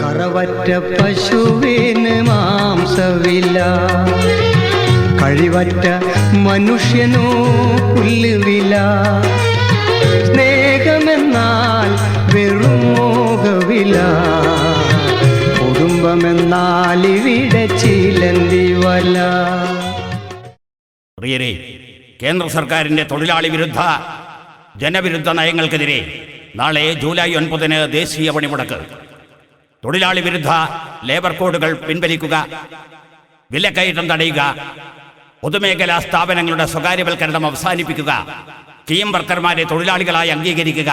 കറവറ്റ പശുവിന് മാംസവില്ല കഴിവറ്റ മനുഷ്യനോ പുല്ലുവില. സ്നേഹമെന്നാൽ വെറും മോഹവില. കുടുംബമെന്നാൽ ഇവിടെ ചിലന്തി കേന്ദ്ര സർക്കാരിന്റെ തൊഴിലാളി വിരുദ്ധ ജനവിരുദ്ധ നയങ്ങൾക്കെതിരെ നാളെ ജൂലൈ ഒൻപതിന് ദേശീയ പണിമുടക്ക്. തൊഴിലാളി വിരുദ്ധ ലേബർ കോഡുകൾ പിൻവലിക്കുക വിലക്കയറ്റം തടയുക പൊതുമേഖലാ സ്ഥാപനങ്ങളുടെ സ്വകാര്യവൽക്കരണം അവസാനിപ്പിക്കുക ടീം വർക്കർമാരെ തൊഴിലാളികളായി അംഗീകരിക്കുക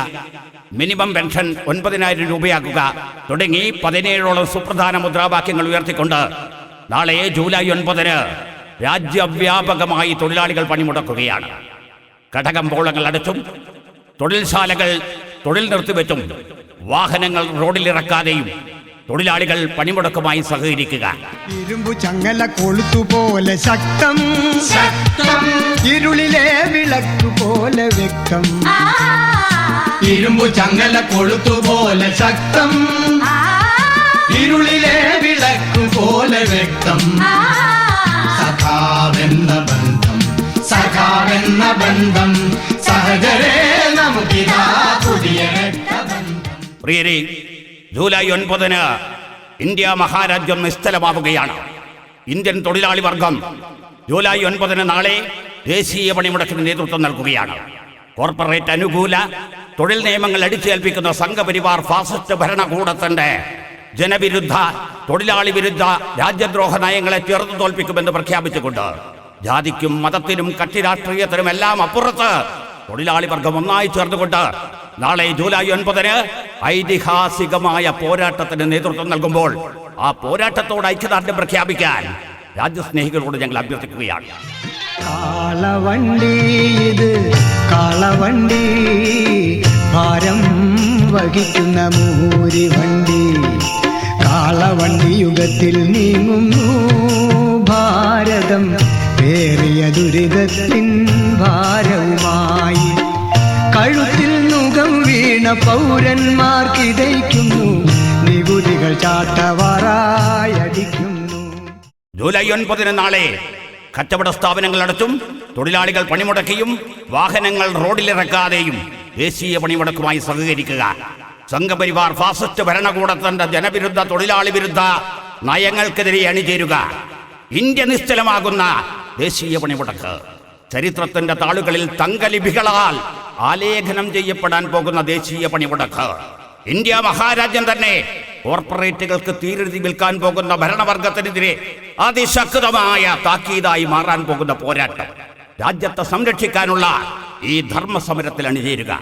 മിനിമം പെൻഷൻ ഒൻപതിനായിരം രൂപയാക്കുക തുടങ്ങി പതിനേഴോളം സുപ്രധാന മുദ്രാവാക്യങ്ങൾ ഉയർത്തിക്കൊണ്ട് നാളെ ജൂലൈ ഒൻപതിന് രാജ്യവ്യാപകമായി തൊഴിലാളികൾ പണിമുടക്കുകയാണ്. കടകമ്പോളങ്ങൾ അടച്ചും തൊഴിൽശാലകൾ തൊഴിൽ നിർത്തിവെച്ചും വാഹനങ്ങൾ റോഡിലിറക്കാതെയും തൊഴിലാളികൾ പണിമുടക്കുമായി സഹകരിക്കുക. ഇരുമ്പു ചങ്ങല കൊളുത്തുപോലെ ശക്തം. ശക്തം. ഇരുളിലെ വിളക്ക് പോലെ വ്യക്തം ഇരുമ്പു ചങ്ങല കൊളുത്തുപോലെ ശക്തം. ഇരുളിലെ വിളക്കു പോലെ വ്യക്തം സഖാവെന്ന ബന്ധം സഖാവെന്ന ബന്ധം. സഹജരേ നമുക്കിതാ പുതിയ പ്രിയരെ ജൂലൈ ഒൻപതിന് ഇന്ത്യ മഹാരാജ്യം നിശ്ചലമാവുകയാണ്. ഇന്ത്യൻ തൊഴിലാളി വർഗം ജൂലൈ ഒൻപതിന് നാളെ ദേശീയ പണിമുടക്കിന് നേതൃത്വം നൽകുകയാണ്. കോർപ്പറേറ്റ് അനുകൂല തൊഴിൽ നിയമങ്ങൾ അടിച്ചേൽപ്പിക്കുന്ന സംഘപരിവാർ ഫാസിസ്റ്റ് ഭരണകൂടത്തിന്റെ ജനവിരുദ്ധ തൊഴിലാളി വിരുദ്ധ രാജ്യദ്രോഹ നയങ്ങളെ ചെറുത്തു തോൽപ്പിക്കുമെന്ന് പ്രഖ്യാപിച്ചുകൊണ്ട് ജാതിക്കും മതത്തിനും കക്ഷി രാഷ്ട്രീയത്തിനും എല്ലാം അപ്പുറത്ത് തൊഴിലാളി വർഗം ഒന്നായി ചേർന്നുകൊണ്ട് നാളെ ജൂലൈ ഒൻപതിന് ഐതിഹാസികമായ പോരാട്ടത്തിന് നേതൃത്വം നൽകുമ്പോൾ ആ പോരാട്ടത്തോട് ഐക്യദാർഢ്യം പ്രഖ്യാപിക്കാൻ രാജ്യസ്നേഹികളോട് ഞങ്ങൾ അഭ്യർത്ഥിക്കുകയാണ്. കാളവണ്ടി ഇത് കാളവണ്ടി ഭാരം വഹിക്കുന്ന മൂരി വണ്ടി കാളവണ്ടി യുഗത്തിൽ നീങ്ങുന്നു ഭാരതം ഏറിയ ദുരിതത്തിൻ ഭാരവുമായി വീണ പൗരന്മാർക്കിടയ്ക്കുന്നു നികുതികൾ ചാട്ടവാറായടിക്കുന്നു ജൂലൈ ഒൻപതിന് നാളെ കച്ചവട സ്ഥാപനങ്ങൾ അടച്ചും തൊഴിലാളികൾ പണിമുടക്കിയും വാഹനങ്ങൾ റോഡിലിറക്കാതെയും ദേശീയ പണിമുടക്കുമായി സഹകരിക്കുക. സംഘപരിവാർ ഫാസിസ്റ്റ് ഭരണകൂടത്തിന്റെ ജനവിരുദ്ധ തൊഴിലാളി വിരുദ്ധ നയങ്ങൾക്കെതിരെ അണിചേരുക. ഇന്ത്യ നിശ്ചലമാകുന്ന ദേശീയ പണിമുടക്ക്. ചരിത്രത്തിന്റെ താളുകളിൽ തങ്കലിപികളാൽ ആലേഖനം ചെയ്യപ്പെടാൻ പോകുന്ന ദേശീയ പണിമുടക്ക്. ഇന്ത്യ മഹാരാജ്യം തന്നെ കോർപ്പറേറ്റുകൾക്ക് തീരെഴുതി വിൽക്കാൻ പോകുന്ന ഭരണവർഗത്തിനെതിരെ അതിശക്തമായ താക്കീതായി മാറാൻ പോകുന്ന പോരാട്ടം. രാജ്യത്തെ സംരക്ഷിക്കാനുള്ള ഈ ധർമ്മസമരത്തിൽ അണിചേരുക.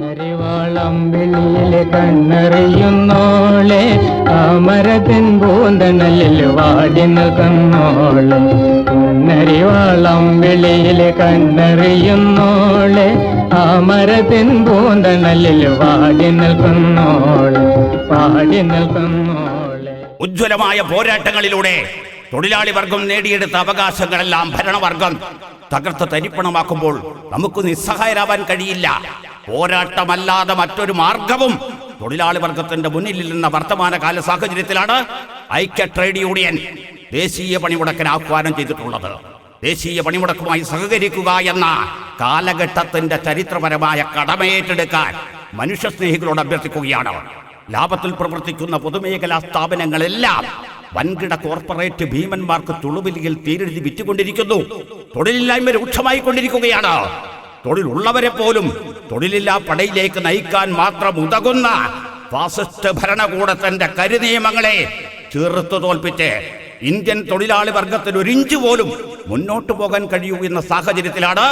കണ്ണരിവാളം വെളിയിലെ കണ്ണറിയുന്നോളെ താമരത്തിൻ പൂന്തണലിൽ വാടി നിൽക്കുന്നോളെ കണ്ണറിവാളം വെളിയിലെ കണ്ണറിയുന്നോളെ താമരത്തിൻ പൂന്തണലിൽ വാടി നിൽക്കുന്നോളെ വാടി നിൽക്കുന്നോളെ ഉജ്ജ്വലമായ പോരാട്ടങ്ങളിലൂടെ തൊഴിലാളി വർഗം നേടിയെടുത്ത അവകാശങ്ങളെല്ലാം ഭരണവർഗം തകർത്ത് തരിപ്പണമാക്കുമ്പോൾ നമുക്ക് നിസ്സഹായരാവാൻ കഴിയില്ല. പോരാട്ടമല്ലാതെ മറ്റൊരു മാർഗവും തൊഴിലാളി വർഗത്തിന്റെ മുന്നിലിരുന്ന വർത്തമാനകാല സാഹചര്യത്തിലാണ് ഐക്യ ട്രേഡ് യൂണിയൻ ദേശീയ പണിമുടക്കിന് ആഹ്വാനം ചെയ്തിട്ടുള്ളത്. ദേശീയ പണിമുടക്കുമായി സഹകരിക്കുക എന്ന കാലഘട്ടത്തിന്റെ ചരിത്രപരമായ കടമയേറ്റെടുക്കാൻ മനുഷ്യസ്നേഹികളോട് അഭ്യർത്ഥിക്കുകയാണ്. ലാഭത്തിൽ പ്രവർത്തിക്കുന്ന പൊതുമേഖലാ സ്ഥാപനങ്ങളെല്ലാം വൻകിട കോർപ്പറേറ്റ് ഭീമന്മാർക്ക് തുളുവിലിയിൽ തീരെഴുതി വിറ്റുകൊണ്ടിരിക്കുന്നു. തൊഴിലില്ലായ്മ രൂക്ഷമായി കൊണ്ടിരിക്കുകയാണ് തൊഴിലുള്ളവരെ പോലും തൊഴിലില്ലാ പടയിലേക്ക് നയിക്കാൻ മാത്രം ഉതകുന്ന ഫാസിസ്റ്റ് ഭരണകൂടത്തിന്റെ കരുനിയമങ്ങളെ ചെറുത്തു തോൽപ്പിച്ച് ഇന്ത്യൻ തൊഴിലാളി വർഗത്തിന് ഒരിഞ്ചു പോലും മുന്നോട്ടു പോകാൻ കഴിയൂ എന്ന സാഹചര്യത്തിലാണ്